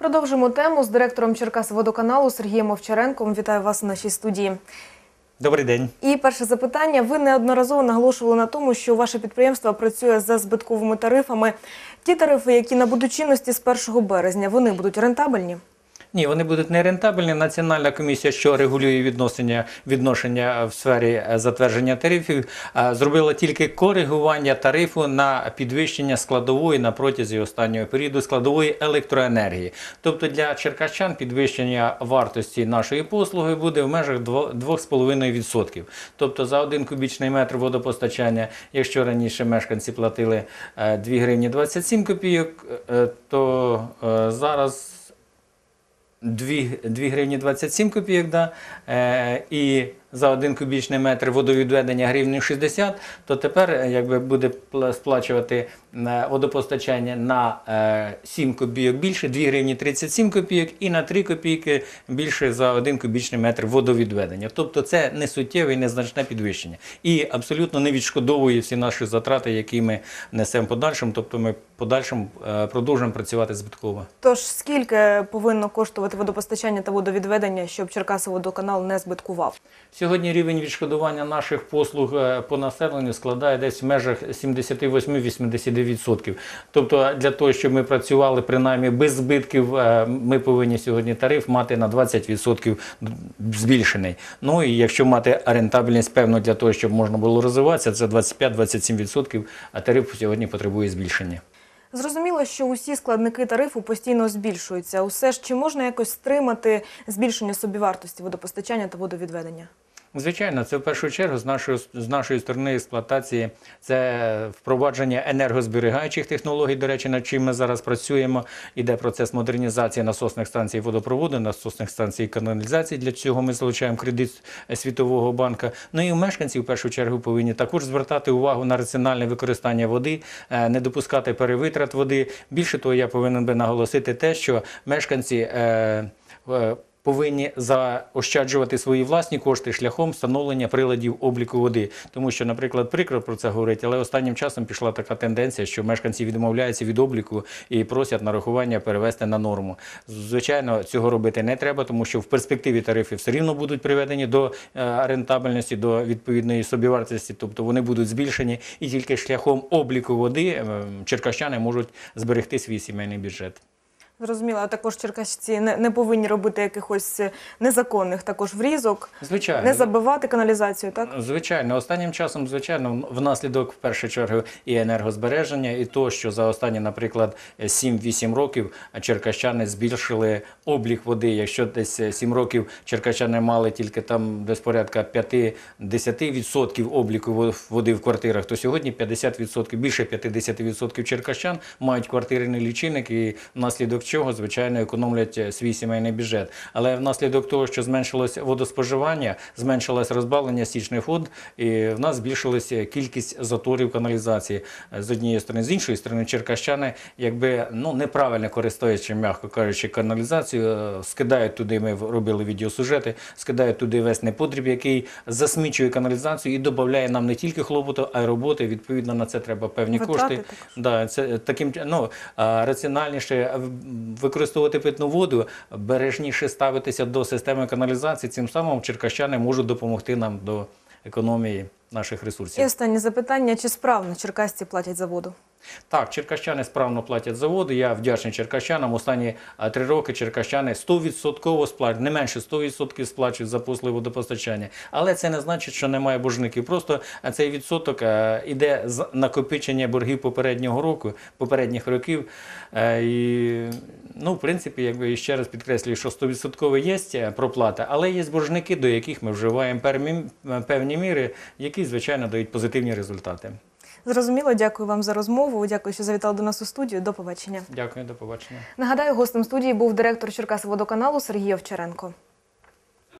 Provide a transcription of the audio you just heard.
Продовжимо тему з директором Черкасводоканалу Сергієм Овчаренком. Вітаю вас у нашій студії. Добрий день. І перше запитання. Ви неодноразово наголошували на тому, що ваше підприємство працює за збитковими тарифами. Ті тарифи, які набудуть чинності з 1 березня, вони будуть рентабельні? Ні, вони будуть нерентабельні. Національна комісія, що регулює відношення, відношення в сфері е, затвердження тарифів, е, зробила тільки коригування тарифу на підвищення складової на протязі останнього періоду складової електроенергії. Тобто для черкащан підвищення вартості нашої послуги буде в межах дво- 2,5%. Тобто за один кубічний метр водопостачання, якщо раніше мешканці платили е, 2 гривні 27 копійок, е, то е, зараз 2, 2 гривні 27 копійок, да, е, і за один кубічний метр водовідведення гривні 60, то тепер е, якби буде сплачувати е, водопостачання на е, 7 копійок більше, 2 гривні 37 копійок і на 3 копійки більше за один кубічний метр водовідведення. Тобто це не суттєве і незначне підвищення. І абсолютно не відшкодовує всі наші затрати, які ми несемо в подальшому. Тобто ми е, продовжуємо працювати збитково. Тож скільки повинно коштувати водопостачання та водовідведення, щоб Черкасоводоканал не збиткував? Сьогодні рівень відшкодування наших послуг е, по населенню складає десь в межах 78-89%. Тобто для того, щоб ми працювали принаймні без збитків, е, ми повинні сьогодні тариф мати на 20% збільшений. Ну і якщо мати рентабельність, певно, для того, щоб можна було розвиватися, це 25-27%, а тариф сьогодні потребує збільшення. Зрозуміло, що усі складники тарифу постійно збільшуються. Усе ж чи можна якось стримати збільшення собівартості водопостачання та водовідведення? Звичайно, це в першу чергу з нашої з нашої сторони експлуатації це впровадження енергозберігаючих технологій. До речі, над чим ми зараз працюємо. Іде процес модернізації насосних станцій водопроводу, насосних станцій каналізації. Для цього ми залучаємо кредит Світового банку. Ну і мешканці в першу чергу повинні також звертати увагу на раціональне використання води, е, не допускати перевитрат води. Більше того, я повинен би наголосити те, що мешканці. е, повинні заощаджувати свої власні кошти шляхом встановлення приладів обліку води. Тому що, наприклад, прикро про це говорить, але останнім часом пішла така тенденція, що мешканці відмовляються від обліку і просять нарахування перевести на норму. Звичайно, цього робити не треба, тому що в перспективі тарифи все рівно будуть приведені до е, рентабельності, до відповідної собівартості, тобто вони будуть збільшені, і тільки шляхом обліку води е, черкащани можуть зберегти свій сімейний бюджет. Зрозуміло, а також черкасці не, не повинні робити якихось е, незаконних також врізок, Звичайно, не забивати каналізацію, так? Звичайно, останнім часом, звичайно, внаслідок в першу чергу і енергозбереження, і то, що за останні, наприклад, 7-8 років черкащани збільшили облік води. Якщо десь 7 років черкащани мали тільки там десь порядка 5-10% обліку води в квартирах, то сьогодні 50%, більше 50% черкащан мають квартирний лічильник і внаслідок чого, звичайно, економлять е, свій сімейний бюджет. Але внаслідок того, що зменшилось водоспоживання, зменшилось розбавлення стічних вод, і в нас збільшилася кількість заторів каналізації е, з однієї сторони, з іншої сторони, черкащани, якби ну неправильно користуючи, м'яко кажучи, каналізацію, е, скидають туди. Ми робили відеосюжети, скидають туди весь непотріб, який засмічує каналізацію і додає нам не тільки хлопоту, а й роботи. Відповідно на це треба певні Витрати кошти. також. Да, це таким ну, раціональніше е, використовувати питну воду, бережніше ставитися до системи каналізації. Цим самим черкащани можуть допомогти нам до економії наших І ресурсів. останнє запитання: чи справно черкасці платять за воду? Так, черкащани справно платять за воду. Я вдячний черкащанам. Останні три роки черкащани 100% сплачують, не менше 100% сплачують за послуги водопостачання. Але це не значить, що немає боржників. Просто цей відсоток е, іде з накопичення боргів попереднього року, попередніх років. Е, І, ну, в принципі, якби ще раз підкреслюю, що 100% є е, проплата, але є боржники, до яких ми вживаємо певні міри, які, звичайно, дають позитивні результати. Зрозуміло, дякую вам за розмову. Дякую, що завітали до нас у студію. До побачення. Дякую, до побачення. Нагадаю, гостем студії був директор Черкасоводоканалу Сергій Овчаренко.